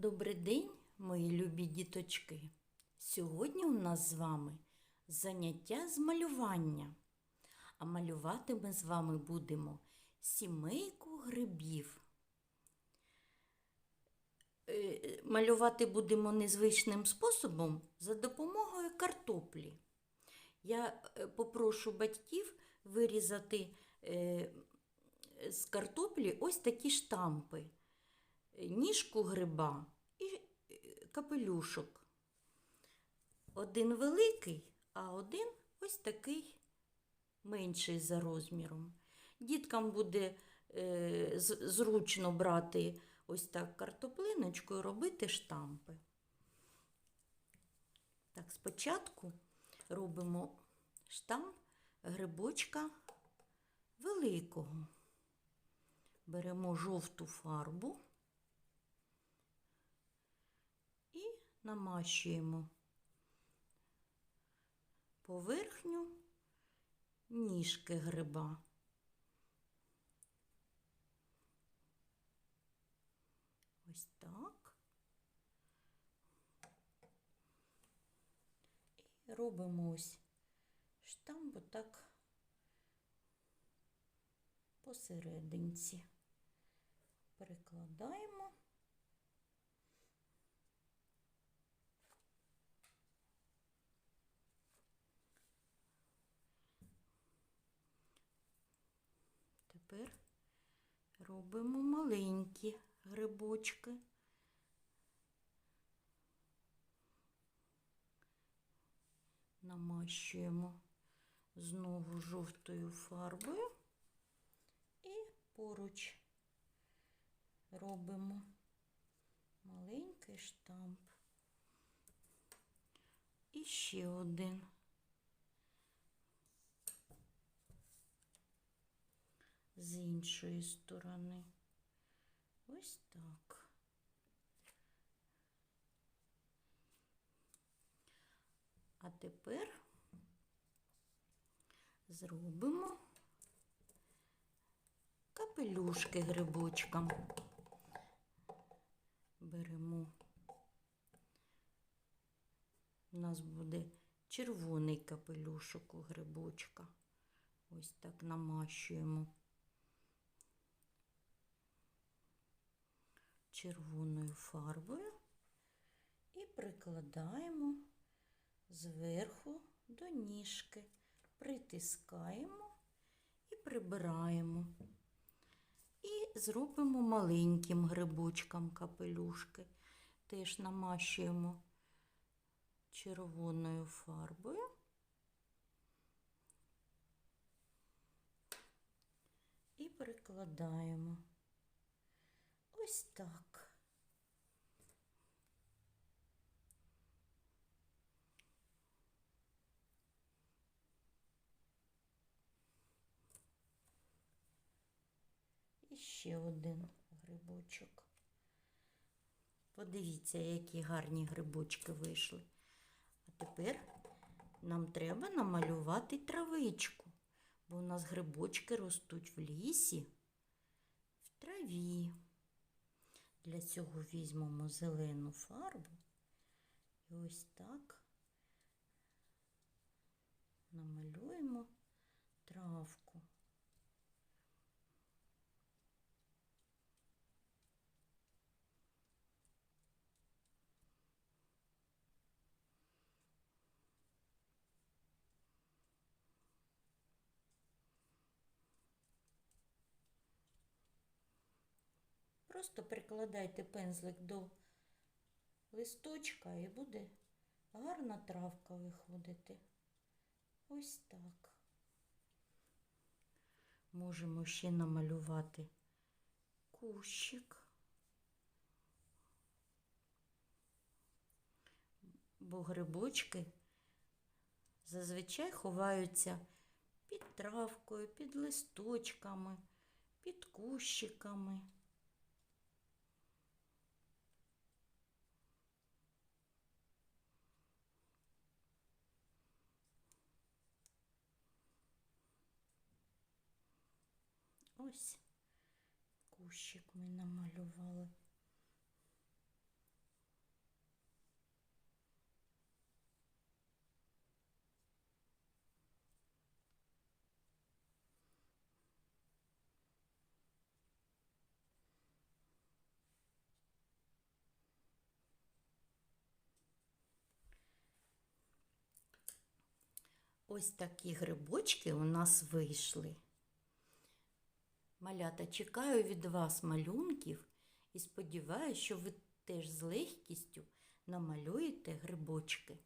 Добрий день, мої любі діточки. Сьогодні у нас з вами заняття з малювання. А малювати ми з вами будемо сімейку грибів. Е, Малювати будемо незвичним способом за допомогою картоплі. Я е, попрошу батьків вирізати е, з картоплі ось такі штампи ніжку гриба і е, капелюшок. Один великий, а один ось такий менший за розміром. Діткам буде е, зручно брати ось так картоплиночку і робити штампи. Так, спочатку робимо штамп грибочка великого. Беремо жовту фарбу і намащуємо поверхню ніжки гриба. Ось так. І робимо ось штамп отак посерединці. Перекладаємо. Тепер робимо маленькі грибочки. Намащуємо знову жовтою фарбою і поруч робимо маленький штамп. І ще один. з іншої сторони. Ось так. А тепер зробимо капелюшки грибочкам. Беремо. У нас буде червоний капелюшок у грибочка. Ось так намащуємо. Червоною фарбою і прикладаємо зверху до ніжки, притискаємо і прибираємо. І зробимо маленьким грибочком капелюшки. Теж намащуємо червоною фарбою. І прикладаємо. Ось так. І ще один грибочок. Подивіться, які гарні грибочки вийшли. А тепер нам треба намалювати травичку, бо у нас грибочки ростуть в лісі, в траві. Для цього візьмемо зелену фарбу. І ось так Просто прикладайте пензлик до листочка і буде гарна травка виходити. Ось так. Можемо ще намалювати кущик. Бо грибочки зазвичай ховаються під травкою, під листочками, під кущиками. Ось кущик ми намалювали. Ось такі грибочки у нас вийшли. Малята, чекаю від вас малюнків і сподіваюся, що ви теж з легкістю намалюєте грибочки.